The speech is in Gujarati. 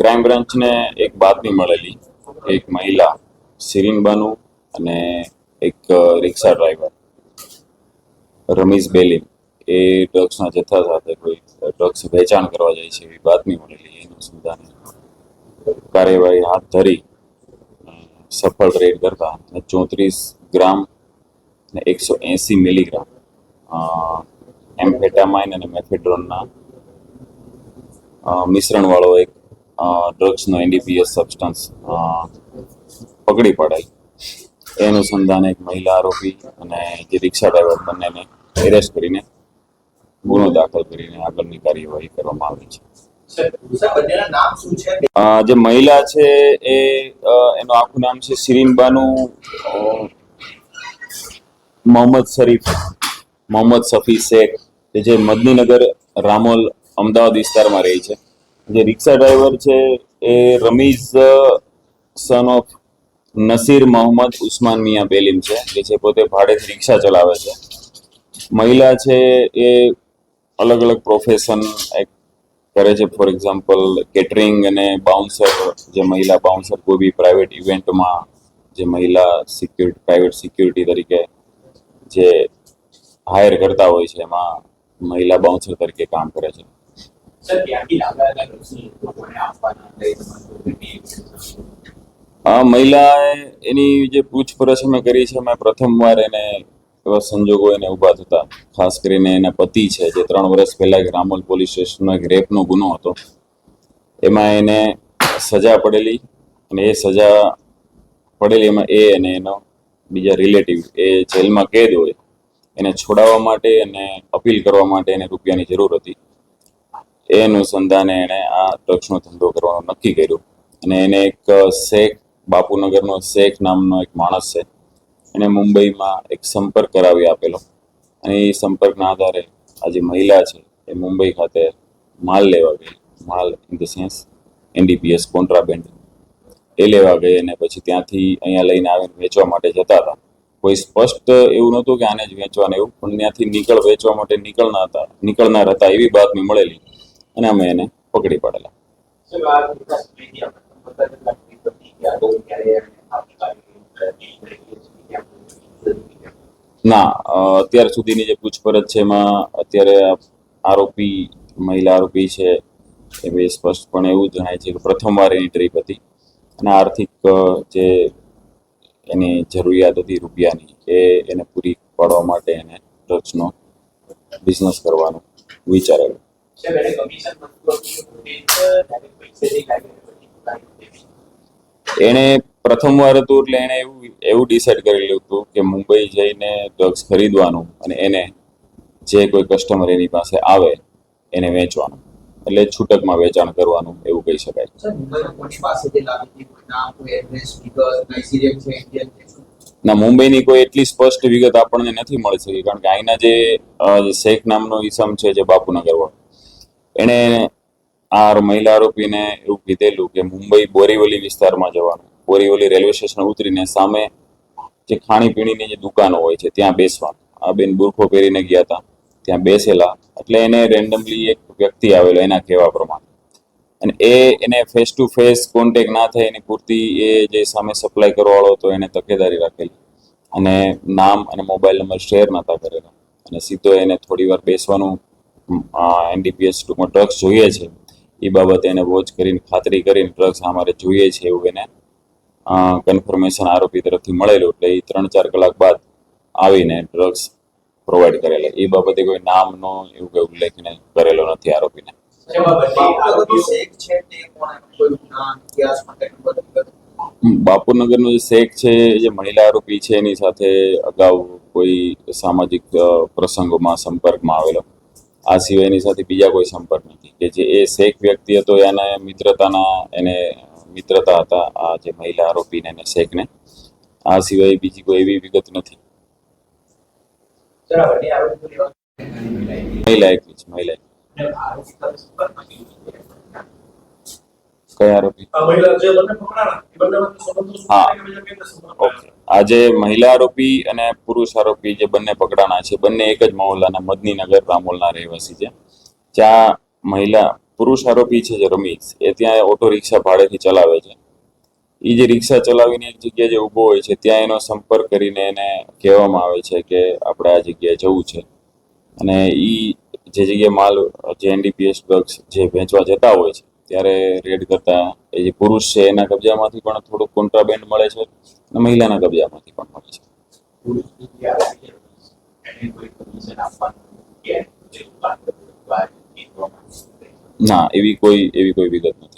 ક્રાઇમ બ્રાન્ચને એક બાતમી મળેલી. એક મહિલા સિરીન બાનુ અને એક રિક્ષા ડ્રાઈવર રમીશ બેલીમ. એ ડ્રગ્સના જથ્થા સાથે કોઈ ડ્રગ્સ વેચાણ કરવા જાય છે એવી બાતમી મળેલી. એનું સંધાને કાર્યવાહી હાથ ધરી સફળ રેડ કરતા ચોત્રીસ ગ્રામ અને એકસો એંસી મિલીગ્રામ એમ્ફેટામાઇન અને મેફેડ્રોનના મિશ્રણવાળો એક ડ્રગ્સનો એનડીપીએસ સબસ્ટન્સ પકડી પડાય એ અનુસંધાને એક મહિલા આરોપી અને જે રિક્ષા ડ્રાઈવર બંનેને એરેસ્ટ કરીને ગુનો દાખલ કરીને આગળની કાર્યવાહી કરવામાં આવી છે. જે મહિલા છે એ એનું આખું નામ છે શિરીન બાનુ મોહમ્મદ શરીફ, મોહમ્મદ સફી શેખ જે મદનીનગર, રામોલ, અમદાવાદ વિસ્તારમાં રહી છે. જે રિક્ષા ડ્રાઈવર છે એ રમીઝ સન ઓફ નસીર મોહમ્મદ ઉસ્માન મિયા બેલીમ છે, જે પોતે ભાડેથી રિક્ષા ચલાવે છે. મહિલા છે એ અલગ અલગ પ્રોફેશન એક કરે છે ફોર એક્ઝામ્પલ કેટરિંગ અને બાઉન્સર જે મહિલા બાઉન્સર કોઈ બી પ્રાઇવેટ ઇવેન્ટમાં જે મહિલા સિક્યુરિટી પ્રાઇવેટ સિક્યુરિટી તરીકે જે હાયર કરતા હોય છે, એમાં મહિલા બાઉન્સર તરીકે કામ કરે છે. આ મહિલાએ એની જે પૂછપરછ અમે કરી છે મેં પ્રથમવાર એને એવા સંજોગો એને ઊભા થતા. ખાસ કરીને એના પતિ છે, જે ત્રણ વર્ષ પહેલા રામોલ પોલીસ સ્ટેશનનો એક રેપનો ગુનો હતો. એમાં એને સજા પડેલી અને એ સજા પડેલી એમાં એ અને એનો બીજા રિલેટિવ એ જેલમાં કેદ હોય. એને છોડાવવા માટે અને અપીલ કરવા માટે એને રૂપિયાની જરૂર હતી. એ અનુસંધાને એણે આ ડ્રગ્સનો ધંધો કરવાનું નક્કી કર્યું. અને એને એક શેખ, બાપુનગરનો શેખ નામનો એક માણસ છે. એને મુંબઈમાં એક સંપર્ક કરાવી આપેલો. અને એ સંપર્કના આધારે આ જે મહિલા છે, એ મુંબઈ ખાતે માલ લેવા ગઈ. માલ in the sense, NDPS contraband. એ લેવા ગઈ અને પછી ત્યાંથી અહીંયા લઈને આવીને વેચવા માટે જતા હતા. કોઈ સ્પષ્ટ એવું નહોતું કે આને જ વેચવાને એવું, પણ ત્યાંથી નીકળ, વેચવા માટે નીકળના હતા, નીકળનાર હતા એવી બાતમી મળેલી. અને અમે એને પકડી પાડેલા. ના અત્યાર સુધીની જે પૂછપરછ છે એમાં અત્યારે આરોપી મહિલા આરોપી છે એ બે સ્પષ્ટપણે એવું જણાય છે કે પ્રથમવાર એની ટ્રીપ હતી. અને આર્થિક જે એની જરૂરિયાત હતી રૂપિયાની એ એને પૂરી પાડવા માટે એને ડ્રગ્સનો બિઝનેસ કરવાનું વિચારેલું. સાહેબ પ્રથમ વાર મળતું એણે પ્રથમવાર હતું એટલે એણે એવું એવું ડિસાઈડ કરેલું હતું કે મુંબઈ જઈને ડ્રગ્સ ખરીદવાનું અને એને જે કોઈ કસ્ટમર એની પાસે આવે એને વેચવાનું. એટલે છૂટકમાં વેચાણ કરવાનું એવું કહી શકાય? ના મુંબઈની કોઈ એટલી સ્પષ્ટ વિગત આપણને નથી મળી શકી કારણ કે અહીંના જે જે શેખ નામનો ઈસમ છે જે બાપુનગર વાળો એણે આ મહિલા આરોપીને એવું કીધેલું કે મુંબઈ બોરીવલી વિસ્તારમાં જવાનું. બોરીવલી રેલવે સ્ટેશન ઉતરીને સામે જે ખાણીપીણીની જે દુકાનો હોય છે, ત્યાં બેસવાનું. આ બેન બુરખો પહેરીને ગયા હતા. ત્યાં બેસેલા. એટલે એને રેન્ડમલી એક વ્યક્તિ આવેલો એના કહેવા પ્રમાણે. અને એ એને ફેસ ટુ ફેસ કોન્ટેક ના થાય, એની પૂરતી એ જે સામે સપ્લાય કરવાવાળો હતો, એને તકેદારી રાખેલી. અને નામ અને મોબાઈલ નંબર શેર નહોતા કરેલા. અને સીધો એને થોડી વાર બેસવાનું એનડીપીએસ ટૂંકમાં ડ્રગ્સ જોઈએ છે. એ બાબતે એને વોચ કરીને, ખાતરી કરીને ડ્રગ્સ અમારે જોઈએ છે એવું એને કન્ફર્મેશન આરોપી તરફથી મળેલું. એટલે એ ત્રણ ચાર કલાક બાદ આવીને ડ્રગ્સ પ્રોવાઈડ કરેલા. એ બાબતે કોઈ નામનો એવું કોઈ ઉલ્લેખ કરેલો નથી આરોપીને. બાપુનગરનો જે શેખ છે જે મહિલા આરોપી છે, એની સાથે અગાઉ કોઈ સામાજિક પ્રસંગોમાં સંપર્કમાં આવેલો. આ સિવાયની સાથે બીજા કોઈ સંપર્ક નથી. કે જે એ શેખ વ્યક્તિ હતો એના મિત્રતાના એને મિત્રતા હતા આ જે મહિલા આરોપીને અને શેખને આ સિવાય બીજી કોઈ એવી વિગત નથી. મહિલા એકલી છે મહિલા એકલી. આરોપી સાથે સંપર્કમાં કેવી રીતે? કયા આરોપી? હા. ઓકે. આજે મહિલા આરોપી અને પુરુષ આરોપી જે બંને પકડાણા છે બંને એક જ મહોલ્લાના મદનીનગર રામોલના રહેવાસી છે. જ્યાં મહિલા પુરુષ આરોપી છે જે રમીશ એ ત્યાં ઓટો રિક્ષા ભાડેથી ચલાવે છે. એ જે રિક્ષા ચલાવીને એક જગ્યાએ જે ઊભો હોય છે ત્યાં એનો સંપર્ક કરીને એને કહેવામાં આવે છે કે આપણે આ જગ્યાએ જવું છે. અને એ જે જગ્યાએ માલ જે એનડીપીએસ ડ્રગ્સ જે વેચવા જતા હોય છે ત્યારે રેડ કરતા એ જે પુરુષ છે, એના કબજામાંથી પણ થોડુંક કોન્ટ્રાબેન્ડ મળે છે અને મહિલાના કબજામાંથી પણ મળે છે. ના, એવી કોઈ એવી કોઈ વિગત નથી.